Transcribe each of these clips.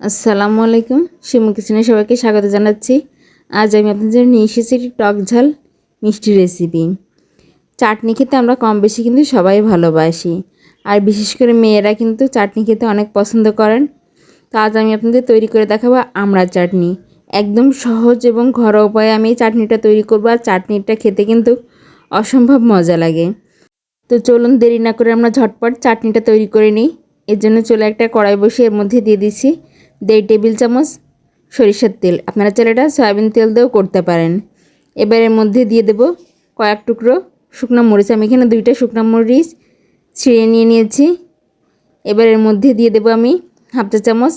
আসসালামু আলাইকুম। শিমু কিচেনে সবাইকে স্বাগত জানাচ্ছি। আজ আমি আপনাদের নিয়ে এসেছি একটি টক ঝাল মিষ্টি রেসিপি। চাটনি খেতে আমরা কম বেশি কিন্তু সবাই ভালোবাসি। আর বিশেষ করে মেয়েরা কিন্তু চাটনি খেতে অনেক পছন্দ করেন। তো আজ আমি আপনাদের তৈরি করে দেখাবো আমড়ার চাটনি। একদম সহজ এবং ঘরোয়া উপায়ে আমি এই চাটনিটা তৈরি করব। আর চাটনিটা খেতে কিন্তু অসম্ভব মজা লাগে। তো চলুন দেরি না করে আমরা ঝটপট চাটনিটা তৈরি করে নিই। এর জন্য চলে একটা কড়াই বসিয়ে এর মধ্যে দিয়ে দিচ্ছি। দেড় টেবিল চামচ সরিষার তেল। আপনারা চাইলে এটা সয়াবিন তেল দিয়েও করতে পারেন। এবার এর মধ্যে দিয়ে দেব কয়েক টুকরো শুকনো মরিচ। আমি এখানে দুইটা শুকনো মরিচ ছিঁড়ে নিয়ে নিয়েছি। এবার এর মধ্যে দিয়ে দেবো আমি হাফ চা চামচ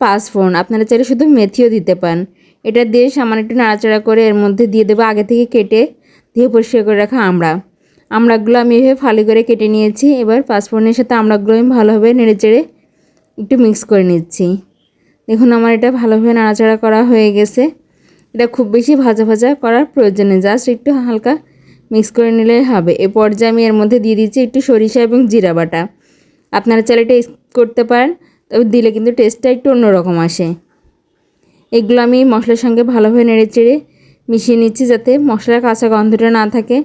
পাঁচফোড়ন। আপনারা চাইলে শুধু মেথিও দিতে পারেন। এটা দিয়ে সামান্য একটু নাড়াচাড়া করে এর মধ্যে দিয়ে দেবো আগে থেকে কেটে ধুয়ে পরিষ্কার করে রাখা আমড়া আমড়াগুলো আমি এভাবে ফালি করে কেটে নিয়েছি। এবার পাঁচফোড়নের সাথে আমড়াগুলো আমি ভালোভাবে নেড়ে চেড়ে একটু মিক্স করে নিচ্ছি। দেখুন আমার এটা ভালোভাবে নাড়াচাড়া করা হয়ে গেছে। এটা খুব বেশি ভাজা ভাজা করার প্রয়োজন নেই, জাস্ট একটু হালকা মিক্স করে নিলে হবে। এ পর্যায়ে আমি এর মধ্যে দিয়ে দিচ্ছি একটু সরিষা এবং জিরা বাটা। আপনারা চাইলে এটা করতে পারেন, তবে দিলে কিন্তু টেস্টটা একটু অন্যরকম আসে। এগুলো আমি মশলার সঙ্গে ভালোভাবে নেড়ে চেড়ে মিশিয়ে নিচ্ছি যাতে মশলার কাঁচা গন্ধটা না থাকে।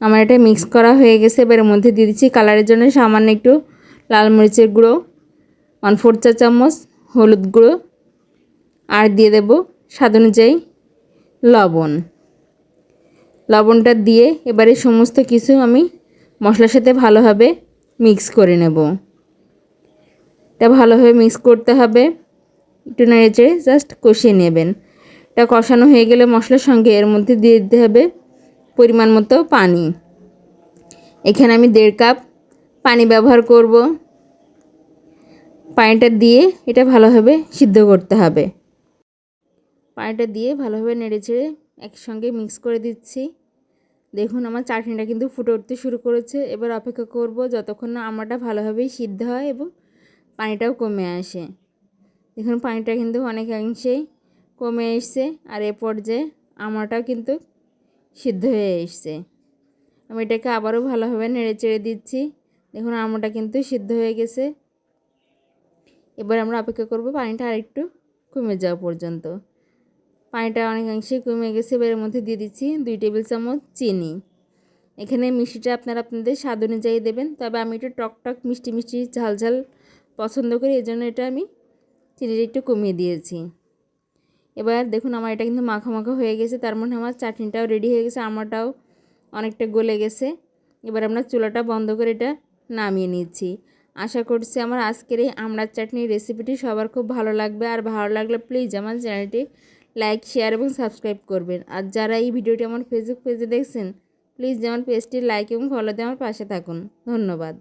আমার এটা মিক্স করা হয়ে গেছে, এবার এর মধ্যে দিয়ে দিচ্ছি কালারের জন্য সামান্য একটু লাল মরিচের গুঁড়ো, ওয়ান ফোর চা চামচ হলুদ গুঁড়ো, আর দিয়ে দেব স্বাদ অনুযায়ী লবণ। লবণটা দিয়ে এবারে সমস্ত কিছু আমি মশলার সাথে ভালোভাবে মিক্স করে নেব। এটা ভালোভাবে মিক্স করতে হবে। একটু নেড়ে জাস্ট কষিয়ে নেবেন। এটা কষানো হয়ে গেলে মশলার সঙ্গে এর মধ্যে দিয়ে দিতে হবে পরিমাণ মতো পানি। এখানে আমি দেড় কাপ পানি ব্যবহার করব। পানিটা দিয়ে এটা ভালোভাবে সিদ্ধ করতে হবে। পানিটা দিয়ে ভালোভাবে নেড়ে চেড়ে একসঙ্গে মিক্স করে দিচ্ছি। দেখুন, আমার চাটনিটা কিন্তু ফুটে উঠতে শুরু করেছে। এবার অপেক্ষা করব যতক্ষণ না আমারটা ভালোভাবেই সিদ্ধ হয় এবং পানিটাও কমে আসে। দেখুন, পানিটা কিন্তু অনেকাংশেই কমে এসছে আর এ পর্যায়ে আমারটাও কিন্তু সিদ্ধ হয়ে এসছে। আমি এটাকে আবারও ভালোভাবে নেড়ে চেড়ে দিচ্ছি। দেখুন আমটা কিন্তু সিদ্ধ হয়ে গেছে। এবার আমরা অপেক্ষা করব পানিটা আরেকটু কমে যাওয়া পর্যন্ত। পানিটা অনেকাংশে কমে গেছে এবার এর মধ্যে দিয়ে দিচ্ছি দুই টেবিল চামচ চিনি। এখানে মিষ্টিটা আপনারা আপনাদের স্বাদ অনুযায়ী দেবেন, তবে আমি একটু টক টক মিষ্টি মিষ্টি ঝাল ঝাল পছন্দ করি এই জন্য এটা আমি চিনিটা একটু কমিয়ে দিয়েছি। এবার দেখুন আমার এটা কিন্তু মাখা মাখা হয়ে গেছে, তার মধ্যে আমার চাটনিটাও রেডি হয়ে গেছে, আমারটাও অনেকটা গলে গেছে। এবার আমরা চুলাটা বন্ধ করে এটা নামিয়ে নিচ্ছি। আশা করছি আমার আজকের এই আমড়ার চাটনির রেসিপিটি সবার খুব ভালো লাগবে। আর ভালো লাগলে প্লিজ আমার চ্যানেলটি লাইক শেয়ার এবং সাবস্ক্রাইব করবেন। আর যারা এই ভিডিওটি আমার ফেসবুক পেজে দেখছেন প্লিজ যেমন পেজটি লাইক এবং ফলো দিয়ে আমার পাশে থাকুন। ধন্যবাদ।